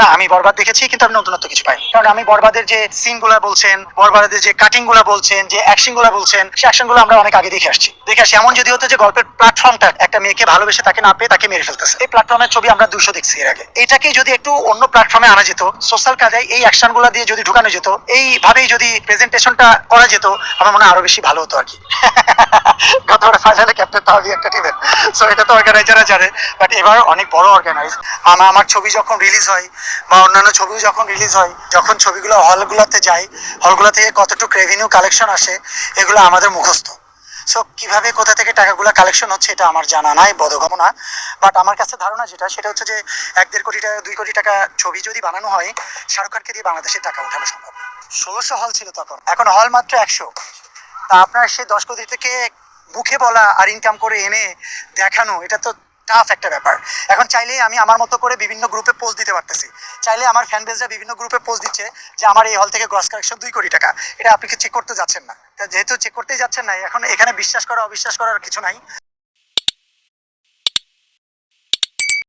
না, আমি বরবাদ দেখেছি, কিন্তু আমি নতুনত্ব কিছু পাই কারণ আমি বরবাদের যে সিনগুলা বলছেন, বরবাদের যে কাটিংগুলা বলছেন, যে অ্যাকশনগুলা বলছেন, সে অ্যাকশনগুলো আমরা অনেক আগে দেখে আসছি। দেখে আসছি, এমন যদি হতো যে গল্পের প্ল্যাটফর্মটা একটা মেয়েকে ভালোবেসে তাকে না পেয়ে তাকে মেরে ফেলতেছে। এই প্ল্যাটফর্মের ছবি আমরা দুশো দেখছি এর আগে। এটাকে যদি একটু অন্য প্ল্যাটফর্মে আনা যেত সোশ্যাল কাজে এই অ্যাকশনগুলা দিয়ে যদি ঢুকানো যেত, এইভাবেই যদি প্রেজেন্টেশনটা করা যেত, আমার মনে হয় আরও বেশি ভালো হতো আর কি। গতবার ফাইনালে ক্যাপ্টেন তাহলে একটা টিমের সো এটা তো অর্গানাইজাররা জানে বাট এবার অনেক বড় অর্গানাইজ আমার আমার ছবি যখন রিলিজ হয়, বা অন্যান্য ছবিও যখন রিলিজ হয়, যখন ছবিগুলো হলগুলোতে যায় হলগুলো থেকে কতটুকু রেভিনিউ কালেকশন আসে, এগুলো আমাদের মুখস্থ। সো কীভাবে কোথা থেকে টাকাগুলো কালেকশন হচ্ছে, এটা আমার জানা নাই বোধগমনা বাট আমার কাছে ধারণা যেটা, সেটা হচ্ছে যে এক দেড় কোটি টাকা, দুই কোটি টাকা ছবি যদি বানানো হয়, শাহরুখ খানকে দিয়ে বাংলাদেশের টাকা উঠানো সম্ভব ষোলোশো হল ছিল তখন। এখন হল মাত্র একশো। তা আপনার সেই দশ কোটি থেকে মুখে বলা আর ইনকাম করে এনে দেখানো, এটা তো টাফ একটা ব্যাপার। এখন চাইলেই আমি আমার মতো করে বিভিন্ন গ্রুপে পোস্ট দিতে পারতেছি। চাইলে আমার ফ্যান বেজরা বিভিন্ন গ্রুপে পোস্ট দিচ্ছে যে আমার এই হল থেকে গ্রস কালেকশন দুই কোটি টাকা। এটা আপনি কি চেক করতে যাচ্ছেন না? যেহেতু চেক করতেই যাচ্ছেন না, এখন এখানে বিশ্বাস করা, অবিশ্বাস করার কিছু নাই।